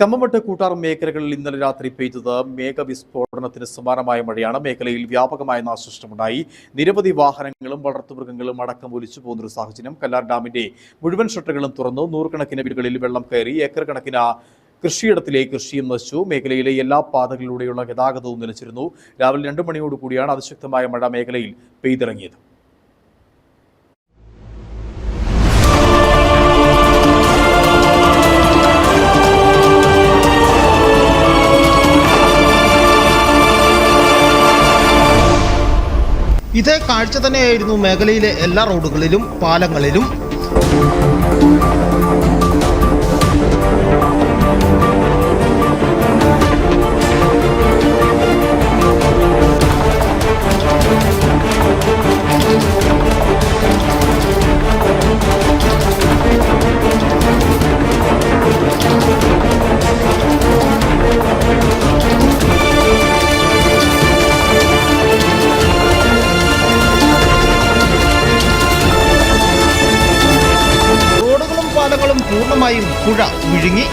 കമ്മമട്ട് കൂട്ടാർ മേഖലകളിൽ ഇന്നലെ രാത്രി പെയ്തത് മേഘവിസ്ഫോടനത്തിന് സമാനമായ മഴയാണ്. മേഖലയിൽ വ്യാപകമായ നാശനഷ്ടമുണ്ടായി. നിരവധി വാഹനങ്ങളും വളർത്തുമൃഗങ്ങളും അടക്കം ഒലിച്ചു പോകുന്നൊരു സാഹചര്യം. കല്ലാർ ഡാമിന്റെ മുഴുവൻ ഷട്ടറുകളും തുറന്നു. നൂറുകണക്കിന് വീടുകളിൽ വെള്ളം കയറി ഏക്കർ കണക്കിന് കൃഷിയിടത്തിലെ കൃഷിയും നശിച്ചു. മേഖലയിലെ എല്ലാ പാതകളിലൂടെയുള്ള ഗതാഗതവും നിലച്ചിരുന്നു രാവിലെ രണ്ട് മണിയോടുകൂടിയാണ് അതിശക്തമായ മഴ മേഖലയിൽ പെയ്തിറങ്ങിയത്. ഇതേ കാഴ്ച തന്നെയായിരുന്നു മേഖലയിലെ എല്ലാ റോഡുകളിലും പാലങ്ങളിലും. പൂർണമായും പുഴ വിഴുങ്ങി.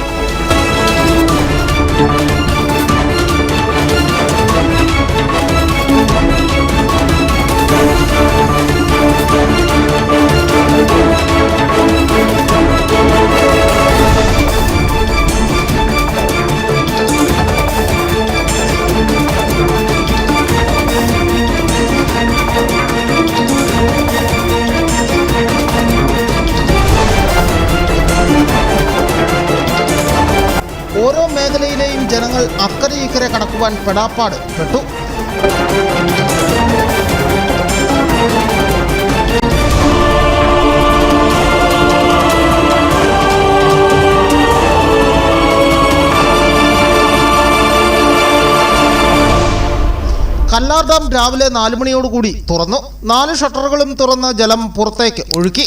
ഓരോ മേഖലയിലെയും ജനങ്ങൾ അക്കരെ ഇക്കരെ കടക്കുവാൻ പെടാപ്പാട് പെട്ടു. കല്ലാർ ഡാം രാവിലെ നാല് മണിയോടുകൂടി തുറന്നു. നാല് ഷട്ടറുകളും തുറന്ന് ജലം പുറത്തേക്ക് ഒഴുക്കി.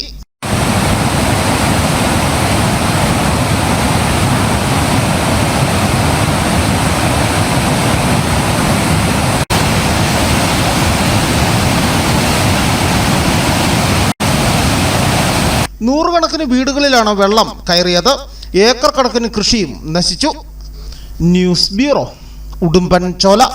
നൂറുകണക്കിന് വീടുകളിലാണ് വെള്ളം കയറിയത്. ഏക്കർ കണക്കിന് കൃഷിയും നശിച്ചു. News bureau Udumbanchola.